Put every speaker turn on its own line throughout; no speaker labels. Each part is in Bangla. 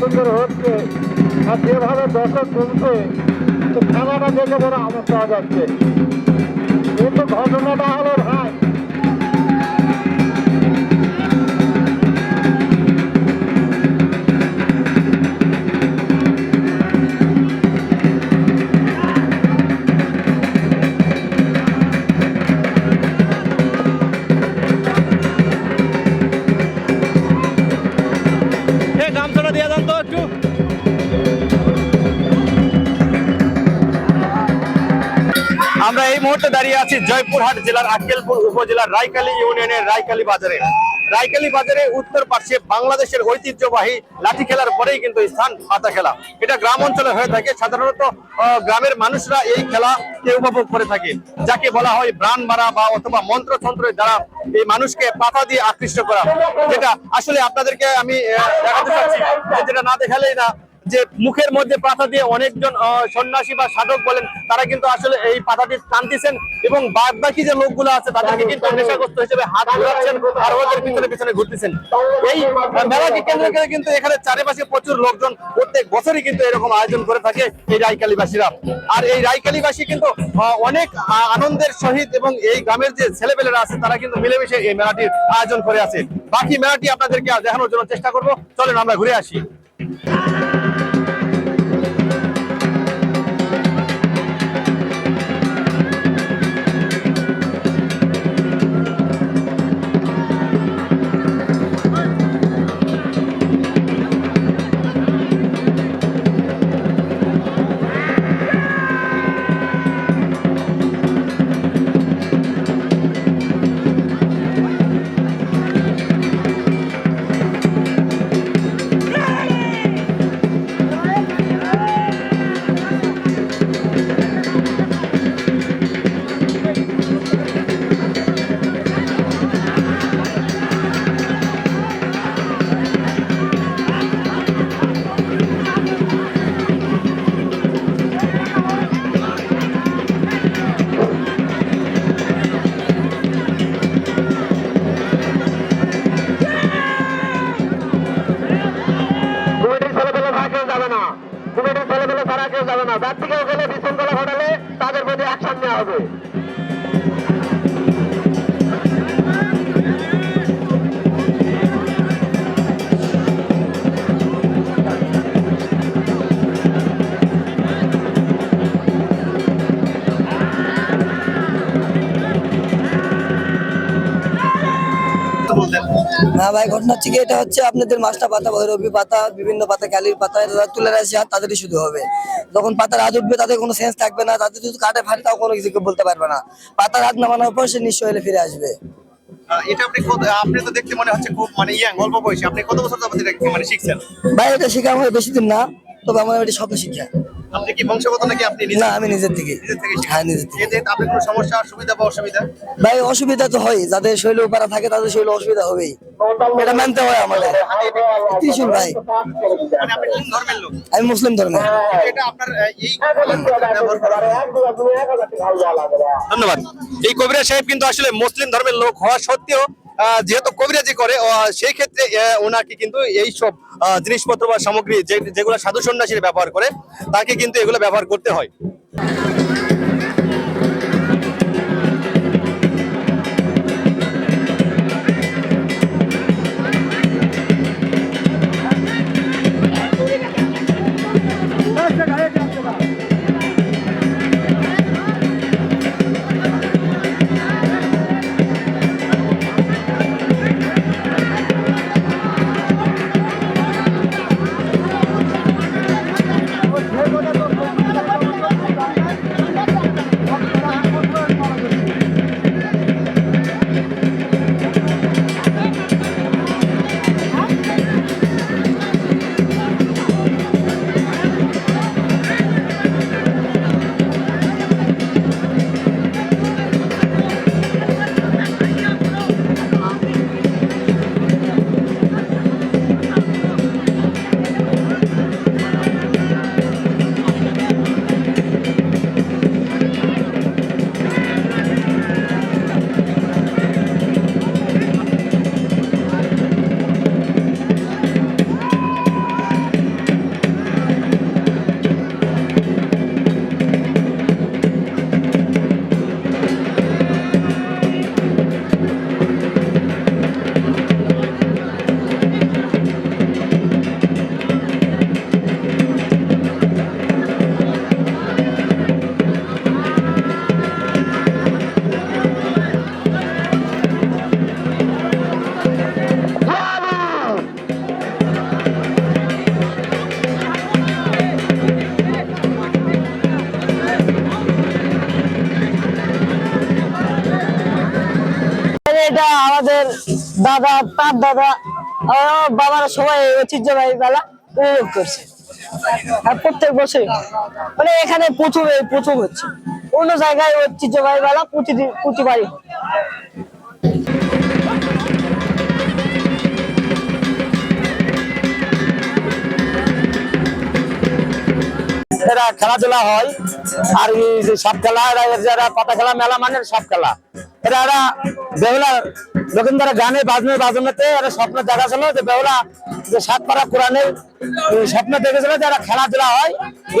সুন্দর হচ্ছে, আর যেভাবে দর্শক তুলছে তো খেলাটা দেখে বড় আনন্দ পাওয়া যাচ্ছে। কিন্তু ঘটনাটা হলো
মুহূর্তে দাঁড়িয়ে আছি জয়পুরহাট জেলার আক্কেলপুর উপজেলার রায়কালী ইউনিয়নের রায়কালী বাজারে। রায়কালী বাজারে উত্তর পার্শ্বে বাংলাদেশের ঐতিহ্যবাহী লাঠি খেলার পরেই কিন্তু স্থান পাতা খেলা। এটা গ্রাম অঞ্চলে হয়ে থাকে। সাধারণত গ্রামের মানুষরা এই খেলাকে উপভোগ করে থাকে। যাকে বলা হয় ব্রাণ মারা বা অথবা মন্ত্রতন্ত্রের দ্বারা এই মানুষকে পাতা দিয়ে আকৃষ্ট করা। যেটা আসলে আপনাদেরকে আমি দেখাতে চাচ্ছি। যেটা না দেখালেই না যে মুখের মধ্যে পাতা দিয়ে অনেকজন সন্ন্যাসী বা সাধক বলেন তারা কিন্তু আসলে এই পাতাটি টানতেছেন এবং বাদ বাকি যে লোকগুলো আছে তাদেরকে কিন্তু নেশাগ্রস্ত হিসেবে হাত ঘোরাচ্ছেন আর ওদের পিছনে পিছনে ঘুরতেছেন। এই মেলাকে কেন্দ্র করে কিন্তু এখানে চারিপাশে প্রচুর লোকজন প্রত্যেক বছরই কিন্তু এরকম আয়োজন করে থাকে এই রায়কালীবাসীরা। আর এই রায়কালীবাসী কিন্তু অনেক আনন্দের সহিত এবং এই গ্রামের যে ছেলেপেলেরা আছে তারা কিন্তু মিলেমিশে এই মেলাটির আয়োজন করে আছে। বাকি মেলাটি আপনাদেরকে দেখানোর জন্য চেষ্টা করব। চলেন আমরা ঘুরে আসি।
যাবে না। কমিটির ছেলেগুলো ছাড়া কেউ যাবে না। যার থেকে গেলে বিশৃঙ্খলা ঘটালে তাদের প্রতি অ্যাকশন নেওয়া হবে।
ভাই ঘটনা হচ্ছে কি এটা হচ্ছে আপনাদের মাছটা পাতা ভৈরবী পাতা বিভিন্ন পাতা ক্যালির পাতা এটা তুলে রাখছে আর তাদেরই শুধু হবে। যখন পাতার হাত উঠবে তাদের কোনো সেন্স থাকবে না তাদের যদি কাটে ফাটে তাও কোনো কিছু বলতে পারবে না। পাতার হাত নামানোর পর সে নিশ্চয় হলে ফিরে আসবে।
এটা আপনি কত- আপনি তো দেখতে মনে হচ্ছে খুব মানে ইয়াং অল্প বয়সী। আপনি কত বছর যাবত এটা মানে শিখছেন?
ভাই এটা শেখা আমার বেশি দিন না তবে আমার এটা স্বপ্ন শিক্ষা।
আপনি কি বংশগত নাকি আপনি
না আমি নিজের থেকে।
নিজের থেকে
হ্যাঁ নিজের থেকে।
এতে কোনো সমস্যা সুবিধা বা অসুবিধা?
ভাই অসুবিধা তো হয় যাদের শৈল উপারা থাকে তাদের শৈল অসুবিধা হবেই। এটা আমি মুসলিম ধর্মের।
ধন্যবাদ। এই কবিরা সাহেব কিন্তু আসলে মুসলিম ধর্মের লোক হওয়া সত্ত্বেও যেহেতু কবিরাজি করে সেই ক্ষেত্রে ওনাকে কিন্তু এই সব আহ, জিনিসপত্র বা সামগ্রী যেগুলো সাধু সন্ন্যাসীরা ব্যবহার করে তাকে কিন্তু এগুলো ব্যবহার করতে হয়।
দাদা, তার দাদা বাবারা সবাই ঐতিহ্যবাহী মেলা উপভোগ করছে। প্রত্যেক বছর মানে এখানে প্রচুর প্রথম হচ্ছে। অন্য জায়গায় ঐতিহ্যবাহী মেলা প্রতিদিন, প্রতিবারই।
এরা খেলাধুলা হয়, আর সব খেলা যারা পাতা খেলা মেলা মানে সব খেলা এরা এরা বেহুলা যখন তারা গানে বাজনে, বাজনাতে এরা স্বপ্ন দেখা ছিল যে বেহুলা যে সাতপাড়া কোরআনের স্বপ্ন দেখেছিল যে এরা খেলাধুলা হয়।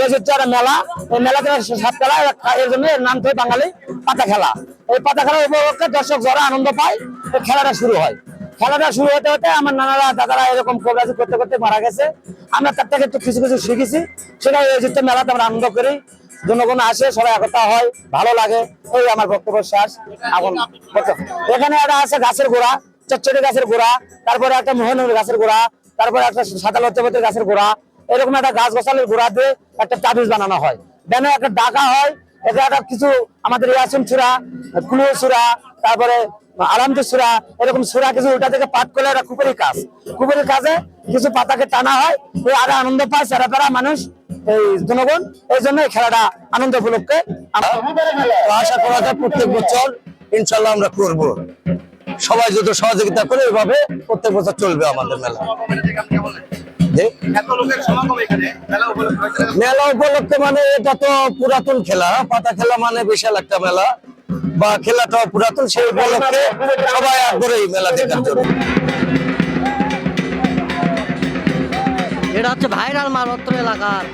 এই হচ্ছে একটা মেলা। এই মেলাতে সাত খেলা এরা জন্য এর নাম থেকে বাঙালি পাতা খেলা। এই পাতা খেলা উপলক্ষে দর্শক যারা আনন্দ পায়, এই খেলাটা শুরু হয়। খেলাটা শুরু হতে হতে আমার নানারা, দাদারা এরকম কবরাজি করতে করতে মারা গেছে। আমরা তার থেকে একটু কিছু কিছু শিখেছি। সেটা এই মেলাতে আমরা আনন্দ করি। জনগণ আসে, সবাই একতা হয়, ভালো লাগে এই আমার বক্তব্য শ্বাস এখন এখানে একটা আছে গাছের গোড়া, চচ্চড়ি গাছের গোড়া, তারপরে একটা মোহনের গাছের গোড়া, তারপরে একটা সাদা লজ্জাপতির গাছের গোড়া, এরকম একটা গাছ গোছালের গোড়া দিয়ে একটা তাবিজ বানানো হয়। ব্যানে একটা ডাকা হয় এটা একটা কিছু আমাদের ইয়াসিন সুরা কুলু সুরা, তারপরে আরামদের সুরা, এরকম সুরা কিছু ওটা থেকে পাঠ করলে একটা কুপুরি কাজ। কুপুরি কাজে কিছু পাতাকে টানা হয় ওই আরও আনন্দ পায় সারা মানুষ এই জনগণ, এই জন্য এই খেলাটা আনন্দ উপলক্ষে
আশা করা যায় প্রত্যেক বছর ইনশাল্লাহ আমরা করব। সবাই যদি সহযোগিতা করে এভাবে প্রত্যেক বছর চলবে আমাদের মেলা। মেলা উপলক্ষে মানে এটা তো পুরাতন খেলা পাতা খেলা মানে বিশাল একটা মেলা। বা খেলাটাও পুরাতন, সেই উপলক্ষে সবাই আগ্রহী মেলা দেখার জন্য।
এটা হচ্ছে ভাইরাল মাল এলাকার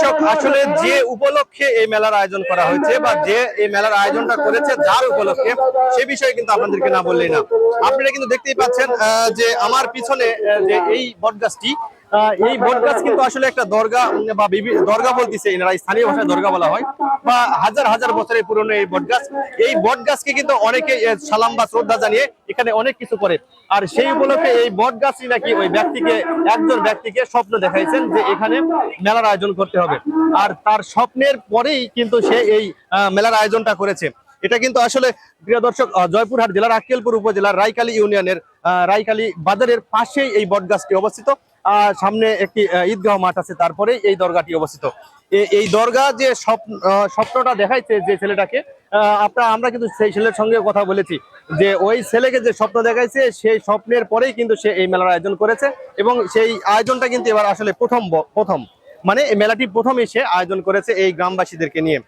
দর্শক আসলে যে উপলক্ষে এই মেলার আয়োজন করা হয়েছে বা যে এই মেলার আয়োজনটা করেছে যার উপলক্ষে সে বিষয়ে কিন্তু আপনাদেরকে না বললেই না। আপনারা কিন্তু দেখতেই পাচ্ছেন আহ, যে আমার পিছনে যে এই বটগাছটি এই বটগাছ কিন্তু আসলে একটা দরগা বা দরগা বলতেছে এনারা স্থানীয় ভাষায় দরগা বলা হয়। বা হাজার হাজার বছরের পুরনো এই বটগাছ এই বটগাছকে কিন্তু অনেকে সালাম বা শ্রদ্ধা জানিয়ে এখানে অনেক কিছু করে। আর সেই উপলক্ষে এই বটগাছই নাকি ওই ব্যক্তিকে, একজন ব্যক্তিকে স্বপ্ন দেখাইছেন যে এখানে মেলার আয়োজন করতে হবে। আর তার স্বপ্নের পরেই কিন্তু সে এই মেলার আয়োজনটা করেছে। এটা কিন্তু আসলে, প্রিয় দর্শক জয়পুরহাট জেলার আক্কেলপুর উপজেলার রাইকালী ইউনিয়নের রাইকালী বাজারের পাশেই এই বটগাছটি অবস্থিত। সামনে একটি ঈদগাহ মাঠ আছে তারপরে এই দরগাটি অবস্থিত। এই দরগা যে স্বপ্নটা দেখাইছে যে ছেলেটাকে আপনার আমরা কিন্তু সেই ছেলের সঙ্গে কথা বলেছি যে ওই ছেলেকে যে স্বপ্ন দেখাইছে, সেই স্বপ্নের পরেই কিন্তু সে এই মেলার আয়োজন করেছে এবং সেই আয়োজনটা কিন্তু এবার আসলে প্রথম প্রথম। মানে এই মেলাটি প্রথম সে আয়োজন করেছে এই গ্রামবাসীদেরকে নিয়ে।